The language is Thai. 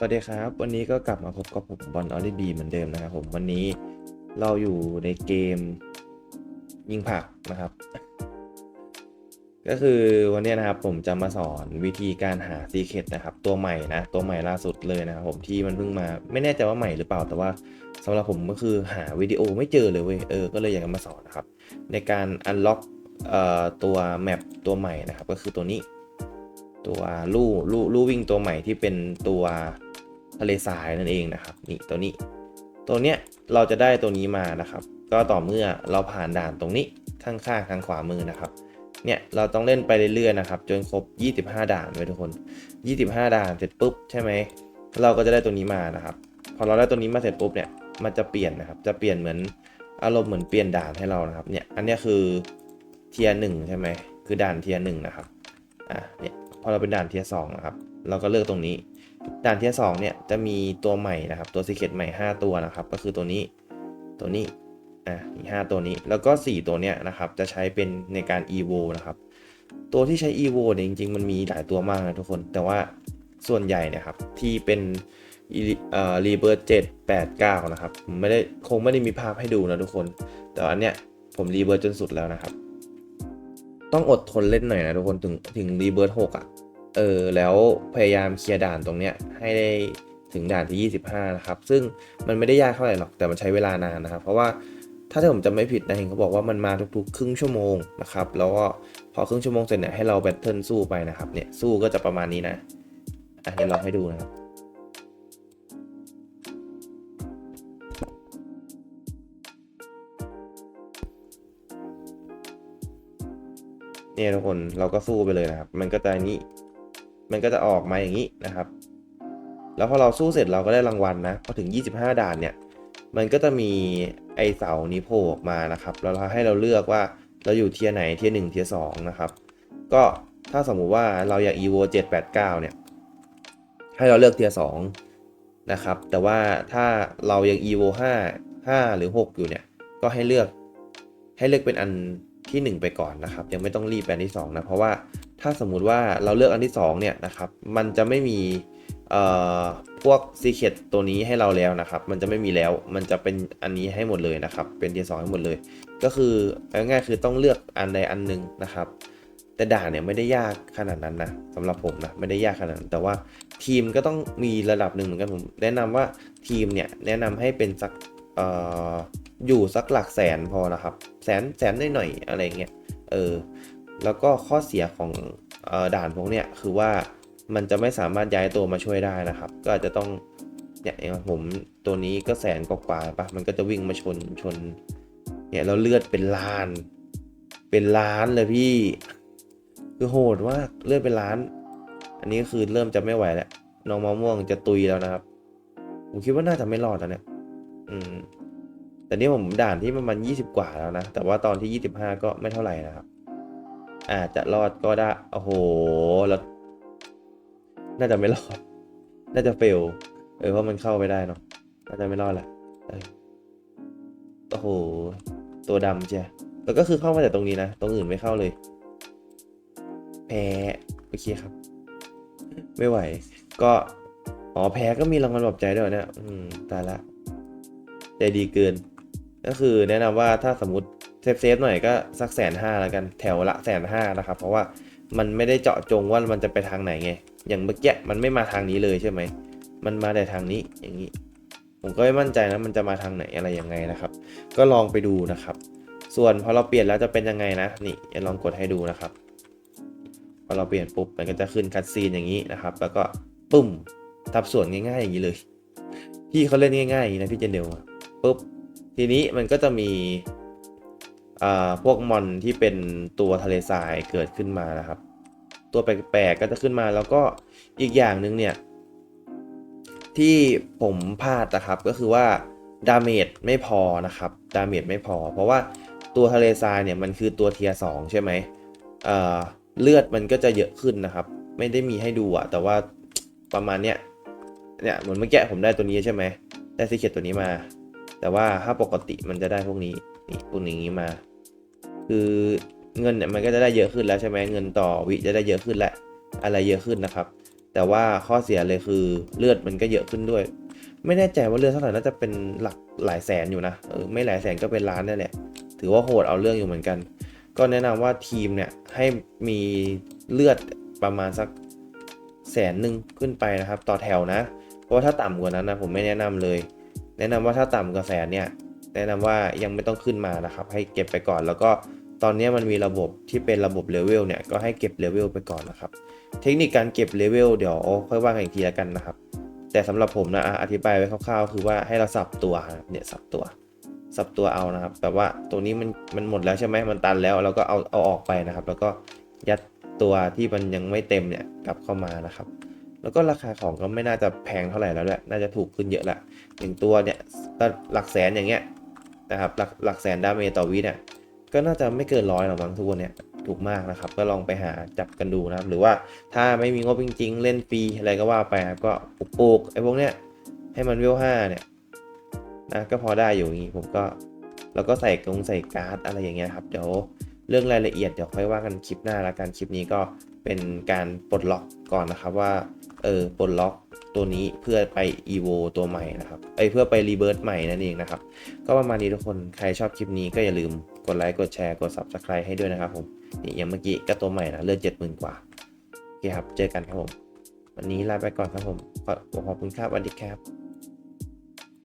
สวัสดีครับ วันนี้ก็กลับมาพบกับผมบอลออลิบีเหมือนเดิมนะครับผมวันนี้เราอยู่ในเกมยิงผักนะครับ ก็คือวันนี้นะครับผมจะมาสอนวิธีการหาซีเค t นะครับ ตัวใหม่นะตัวใหม่ล่าสุดเลยนะครับผมที่มันเพิ่งมาไม่แน่ใจว่าใหม่หรือเปล่าแต่ว่าสำหรับผมก็คือหาวิดีโอไม่เจอเลยเว้ยเออก็เลยอยากจะมาสอนนะครับ ในการ unlock เอ่อตัวแมปตัวใหม่นะครับ ก็คือตัวนี้ตัวลู่ลู่ลู่วิ่งตัวใหม่ที่เป็นตัว ทะเลทรายนั่นเองนะครับ นี่ตัวนี้ ตัวเนี้ยเราจะได้ตัวนี้มานะครับ ก็ต่อเมื่อเราผ่านด่านตรงนี้ข้างๆทางขวามือนะครับ เนี่ยเราต้องเล่นไปเรื่อยๆนะครับ จนครบ 25 ด่านไว้ทุกคน 25 ด่านเสร็จปุ๊บใช่ไหมเราก็จะได้ตัวนี้มานะครับ พอเราได้ตัวนี้มาเสร็จปุ๊บเนี่ยมันจะเปลี่ยนนะครับ จะเปลี่ยนเหมือนอารมณ์เหมือนเปลี่ยนด่านให้เรานะครับ เนี่ยอันนี้คือเทียร์หนึ่งใช่ไหมคือด่านเทียร์หนึ่งนะครับ อะเนี่ยพอเราเป็นด่านเทียร์สองนะครับ เราก็เลือกตรงนี้ ด่านทียร์สองเนี่ยจะมีตัวใหม่นะครับตัวซีเคตใหม่ 5 ตัวนะครับ ก็คือตัวนี้ตัวนี้อะอีกห้าตัวนี้แล้วก็ 4 ตัวเนี้ยนะครับจะใช้เป็นในการ evo นะครับ ตัวที่ใช้ evo เนี่ยจริงๆ มันมีหลายตัวมากนะทุกคน แต่ว่าส่วนใหญ่เนะครับที่เป็นเอ่อรีเบิร์ตเจ็ดแปดเก้านะครับผมไม่ได้คงไม่ได้มีภาพให้ดูนะทุกคน แต่อันเนี้ยผมรีเบิร์ตจนสุดแล้วนะครับ ต้องอดทนเล่นหน่อยนะทุกคนถึงถึงรีเบิร์ตหกอะ เออแล้วพยายามเคลียร์ด่านตรงเนี้ยให้ได้ถึงด่านที่ 25 นะครับ ซึ่งมันไม่ได้ยากเท่าไหร่หรอกแต่มันใช้เวลานานนะครับ เพราะว่าถ้าผมจำไม่ผิดนะเห็นเขาบอกว่ามันมาทุกๆ ครึ่งชั่วโมงนะครับ แล้วก็พอครึ่งชั่วโมงเสร็จเนี่ยให้เราแบทเทิลสู้ไปนะครับเนี่ยสู้ก็จะประมาณนี้นะอะเดี๋ยวลองให้ดูนะครับเนี่ยทุกคนเราก็สู้ไปเลยนะครับ มันก็จะนี้ มันก็จะออกมาอย่างนี้นะครับ แล้วพอเราสู้เสร็จเราก็ได้รางวัลนะ พอถึง 25 ด่านเนี่ย มันก็จะมีไอเสานี้โผล่ออกมานะครับ แล้วเราให้เราเลือกว่าเราอยู่เทียไหนเทียหนึ่งเทียสองนะครับ ก็ถ้าสมมุติว่าเราอยาก evo 789 เนี่ย ให้เราเลือกเทียสองนะครับ แต่ว่าถ้าเรายัง evo 5 5 หรือ 6 อยู่เนี่ย ก็ให้เลือกให้เลือกเป็นอันที่ 1 ไปก่อนนะครับ ยังไม่ต้องรีบไปอันที่2นะ เพราะว่า ถ้าสมมุติว่าเราเลือกอันที่2เนี่ยนะครับมันจะไม่มีพวกซีเค t ตัวนี้ให้เราแล้วนะครับ มันจะไม่มีแล้ว มันจะเป็นอันนี้ให้หมดเลยนะครับ เป็นเทียสองให้หมดเลย ก็คือง่ายๆคือต้องเลือกอันใดอันหนึ่งนะครับ แต่ด่านเนี่ยไม่ได้ยากขนาดนั้นนะสำหรับผมนะไม่ได้ยากขนาดนั้นแต่ว่าทีมก็ต้องมีระดับหนึ่งเหมือนกันผมแนะนำว่าทีมเนี่ยแนะนำให้เป็นสักอออยู่สักหลักแสนพอนะครับ แสนแสนหน่อยๆอะไรเงี้ยเออ แล้วก็ข้อเสียของออด่านพวกเนี้ยคือว่ามันจะไม่สามารถย้ายตัวมาช่วยได้นะครับ ก็อาจจะต้องเนี่ยอย่างผมตัวนี้ก็แสนกว่าปะมันก็จะวิ่งมาชนชนเนี่ยแล้วเลือดเป็นล้าน เป็นล้านเลยพี่ คือโหดมากเลือดเป็นล้าน อันนี้คือเริ่มจะไม่ไหวแล้วน้องมะม่วงจะตุยแล้วนะครับ ผมคิดว่าน่าจะไม่รอดแล้วเนี่ย อืม แต่นี่ผมด่านที่ประมาณยี่สิบกว่าแล้วนะ แต่ว่าตอนที่ยี่สิบห้าก็ไม่เท่าไหร่นะครับ อาจจะรอดก็ได้ โอ้โห แล้ว น่าจะไม่รอด น่าจะเฟล เออ เพราะมันเข้าไปได้เนาะ น่าจะไม่รอดแหละโอ้โห ตัวดำเจ้แล้วก็คือเข้ามาแต่ตรงนี้นะ ตรงอื่นไม่เข้าเลย แพ้ โอเคครับ ไม่ไหว ก็ อ๋อ แพ้ก็มีรางวัลปลอบใจด้วยเหรอเนี่ย อืม ตายละ ใจดีเกิน ก็คือแนะนำว่าถ้าสมมติ เซฟเซฟๆหน่อยก็สักแสนห้าแล้วกันแถวละแสนห้านะครับ เพราะว่ามันไม่ได้เจาะจงว่ามันจะไปทางไหนไง อย่างเมื่อกี้มันไม่มาทางนี้เลยใช่ไหม มันมาแต่ทางนี้อย่างนี้ ผมก็ไม่มั่นใจนะมันจะมาทางไหนอะไรยังไงนะครับ ก็ลองไปดูนะครับ ส่วนพอเราเปลี่ยนแล้วจะเป็นยังไงนะนี่จะลองกดให้ดูนะครับพอเราเปลี่ยนปุ๊บมันก็จะขึ้นคัดซีนอย่างนี้นะครับ แล้วก็ปุ้มทับส่วนง่ายๆอย่างนี้เลยพี่เขาเล่นง่ายๆนะพี่เจนเดลปุ๊บทีนี้มันก็จะมี พวกมอนที่เป็นตัวทะเลทรายเกิดขึ้นมานะครับ ตัวแปลกๆก็จะขึ้นมาแล้วก็อีกอย่างหนึ่งเนี่ย ที่ผมพลาดนะครับก็คือว่าดาเมจไม่พอนะครับดาเมจไม่พอ เพราะว่าตัวทะเลทรายเนี่ยมันคือตัวเทียสองใช่ไหมเอ่อเลือดมันก็จะเยอะขึ้นนะครับ ไม่ได้มีให้ดูอะแต่ว่าประมาณเนี้ยเนี่ยเหมือนเมื่อกี้ผมได้ตัวนี้ใช่ไหมได้ซีเคตตัวนี้มา แต่ว่าถ้าปกติมันจะได้พวกนี้นี่พวกนี้มา คือเงินเนี่ยมันก็จะได้เยอะขึ้นแล้วใช่ไหมเงินต่อวิจะได้เยอะขึ้นแหละอะไรเยอะขึ้นนะครับ แต่ว่าข้อเสียเลยคือเลือดมันก็เยอะขึ้นด้วย ไม่แน่ใจว่าเลือดเท่าไหร่น่าจะเป็นหลักหลายแสนอยู่นะเออไม่หลายแสนก็เป็นล้านนั่นแหละถือว่าโหดเอาเรื่องอยู่เหมือนกัน ก็แนะนำว่าทีมเนี่ยให้มีเลือดประมาณสักแสนหนึ่งขึ้นไปนะครับ ต่อแถวนะ เพราะว่าถ้าต่ำกว่านั้นนะผมไม่แนะนำเลย แนะนำว่าถ้าต่ำกว่าแสนเนี่ยแนะนำว่ายังไม่ต้องขึ้นมานะครับ ให้เก็บไปก่อนแล้วก็ ตอนนี้มันมีระบบที่เป็นระบบเลเวลเนี่ยก็ให้เก็บเลเวลไปก่อนนะครับ เทคนิคการเก็บเลเวลเดี๋ยวค่อยว่ากันอีกทีแล้วกันนะครับ แต่สำหรับผมนะอธิบายไว้คร่าวๆ คือว่าให้เราสับตัวเนี่ยสับตัว สับตัวเอานะครับแบบว่าตัวนี้มันมันหมดแล้วใช่ไหมมันตันแล้วเราก็เอาเอาออกไปนะครับ แล้วก็ยัดตัวที่มันยังไม่เต็มเนี่ยกลับเข้ามานะครับ แล้วก็ราคาของก็ไม่น่าจะแพงเท่าไหร่แล้วแหละน่าจะถูกขึ้นเยอะละอย่งตัวเนี่ยหลักแสนอย่างเงี้ยนะครับหลักหลักแสนดาเมจต่อวิเนี่ย ก็น่าจะไม่เกินร้อยหรอกมั้งทุกคนเนี่ยถูกมากนะครับ ก็ลองไปหาจับกันดูนะครับ หรือว่าถ้าไม่มีงบจริง ๆ เล่นฟรีอะไรก็ว่าไปครับก็ปลูกไอ้พวกเนี้ยให้มันเวลห้าเนี่ยนะก็พอได้อยู่อย่างงี้ผมก็แล้วก็ใส่กงใส่การ์ดอะไรอย่างเงี้ยครับเดี๋ยวเรื่องรายละเอียดเดี๋ยวค่อยว่ากันคลิปหน้าละกันคลิปนี้ก็เป็นการปลดล็อกก่อนนะครับว่าเออปลดล็อก ตัวนี้เพื่อไป evo ตัวใหม่นะครับไอเพื่อไปรีเบิร์ h ใหม่นั่นเองนะครับ ก็ประมาณนี้ทุกคนใครชอบคลิปนี้ก็อย่าลืมกดไลค์กดแชร์กด subscribe ให้ด้วยนะครับผมนี่อย่างเมื่อกี้ก็ตัวใหม่นะเลือดเจ็ดหมื่นกว่าโอเคครับเจอกันครับผมวันนี้ลาไปก่อนครับผมขอขอบคุณครับสวัสดีครับ